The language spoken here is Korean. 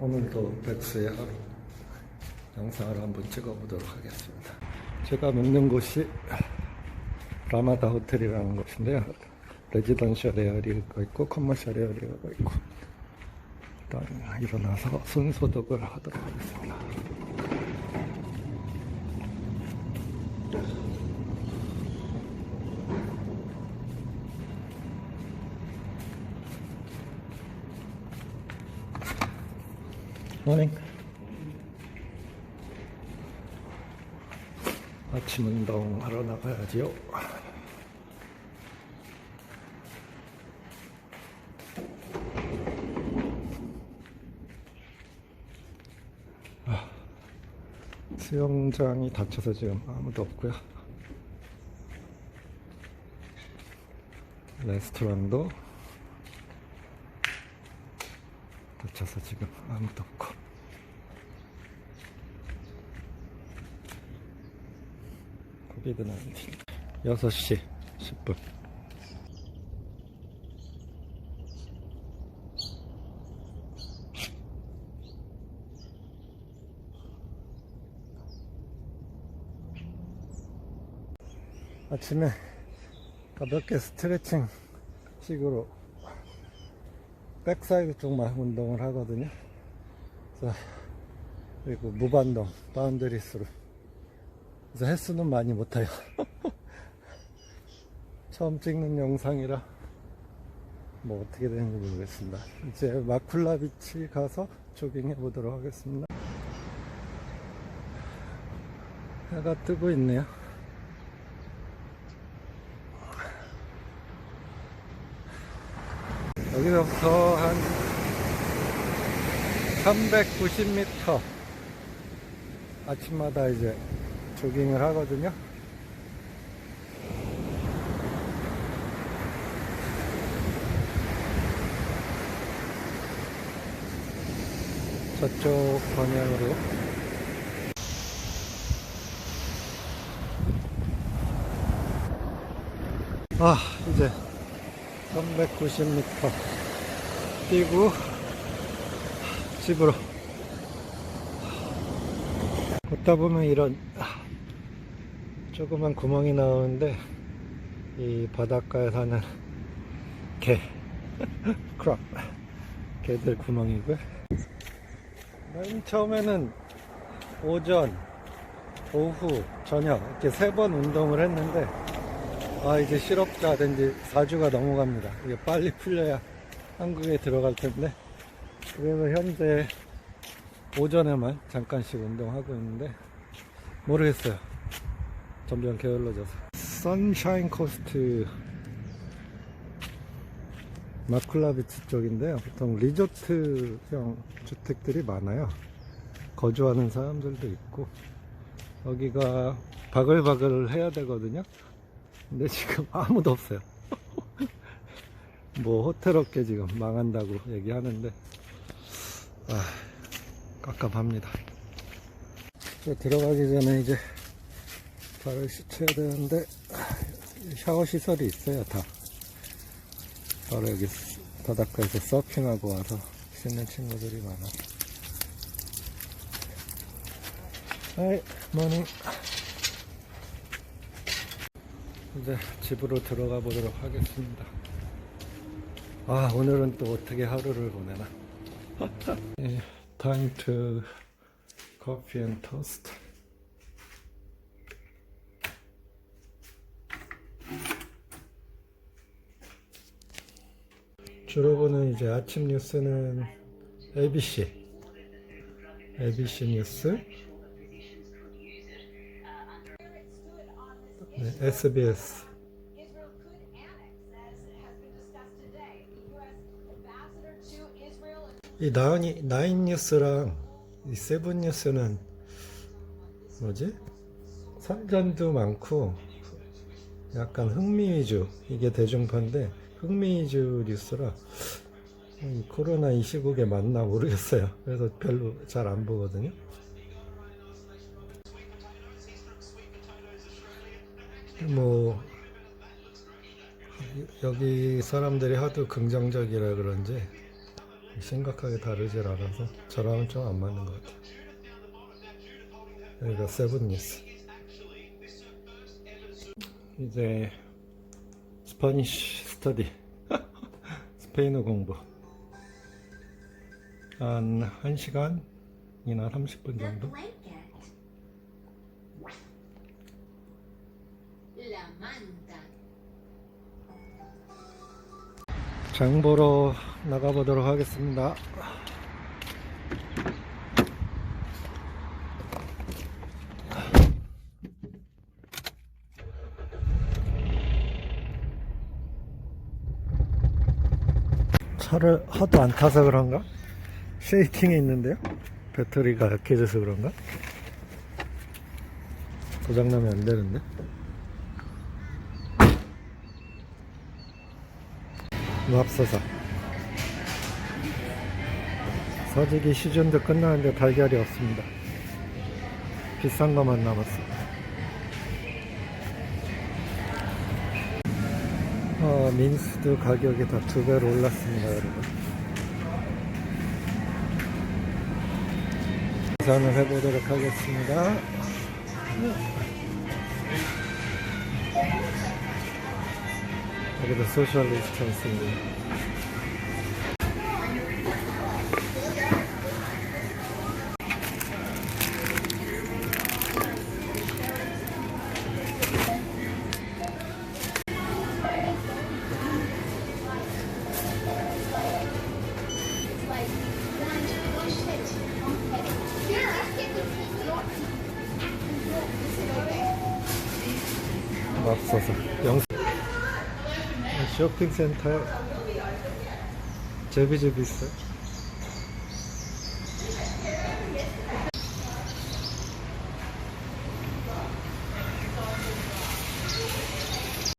오늘도 백수의 하루 영상을 한번 찍어보도록 하겠습니다. 제가 묵는 곳이 라마다 호텔이라는 곳인데요. 레지던셜 에어리가 있고 커머셜 에어리가 있고 일단 일어나서 손소독을 하도록 하겠습니다. 모닝 아침 운동 하러 나가야지요. 아, 수영장이 닫혀서 지금 아무도 없고요. 레스토랑도 닫혀서 지금 아무도 없고. 코비드 19 6시 10분. 아침에 가볍게 스트레칭 식으로 백사이드 쪽만 운동을 하거든요. 그래서 그리고 무반동, 바운드리스로. 그래서 횟수는 많이 못해요. 처음 찍는 영상이라 뭐 어떻게 되는지 모르겠습니다. 이제 마쿨라 비치 가서 조깅해 보도록 하겠습니다. 해가 뜨고 있네요. 여기서부터 한 390m 아침마다 이제 조깅을 하거든요. 저쪽 방향으로 아 이제 390m 뛰고 집으로. 걷다 보면 이런 조그만 구멍이 나오는데 이 바닷가에 사는 개 크랍 개들 구멍이고요. 맨 처음에는 오전 오후 저녁 이렇게 세 번 운동을 했는데 아 이제 실업자 된 지 4주가 넘어갑니다. 이게 빨리 풀려야 한국에 들어갈 텐데. 그래서 현재 오전에만 잠깐씩 운동하고 있는데 모르겠어요. 점점 게을러져서. 선샤인 코스트 마클라비치 쪽인데요. 보통 리조트형 주택들이 많아요. 거주하는 사람들도 있고 여기가 바글바글 해야 되거든요 근데 지금 아무도 없어요. 뭐 호텔 업계 지금 망한다고 얘기하는데 아 깝깝합니다. 저 들어가기 전에 이제 발을 씻어야 되는데 샤워 시설이 있어요 다. 바로 여기 바닷가에서 서핑하고 와서 씻는 친구들이 많아 하이 모닝 이제 집으로 들어가 보도록 하겠습니다. 아 오늘은 또 어떻게 하루를 보내나? 예, time to coffee and toast. 주로 보는 이제 아침 뉴스는 ABC ABC 뉴스 to Israel 이 나인이, 나인 뉴스랑 이 세븐 뉴스는 뭐지? 선전도 많고 약간 흥미 위주 이게 대중파인데 흥미 위주 뉴스라 이 코로나 이 시국에 맞나 모르겠어요. 그래서 별로 잘 안 보거든요. 뭐 여기 사람들이 하도 긍정적이라 그런지 심각하게 다르질 않아서 저랑은 좀 안 맞는 것 같아요. 여기가 세븐니스. 이제 스파니쉬 스터디 스페인어 공부 한 1시간이나 30분 The 정도 La manta. 장 보러 나가보도록 하겠습니다. 차를 하도 안 타서 그런가? 쉐이킹이 있는데요? 배터리가 약해져서 그런가? 고장나면 안 되는데? 맙소사 서지기 시즌도 끝나는데 달걀이 없습니다. 비싼 것만 남았어 어, 민스도 가격이 다 두 배로 올랐습니다 여러분. 계산을 해보도록 하겠습니다 여기도 소셜 디스턴스인데 맙소사 영상 쇼핑센터에 제비제비 있어요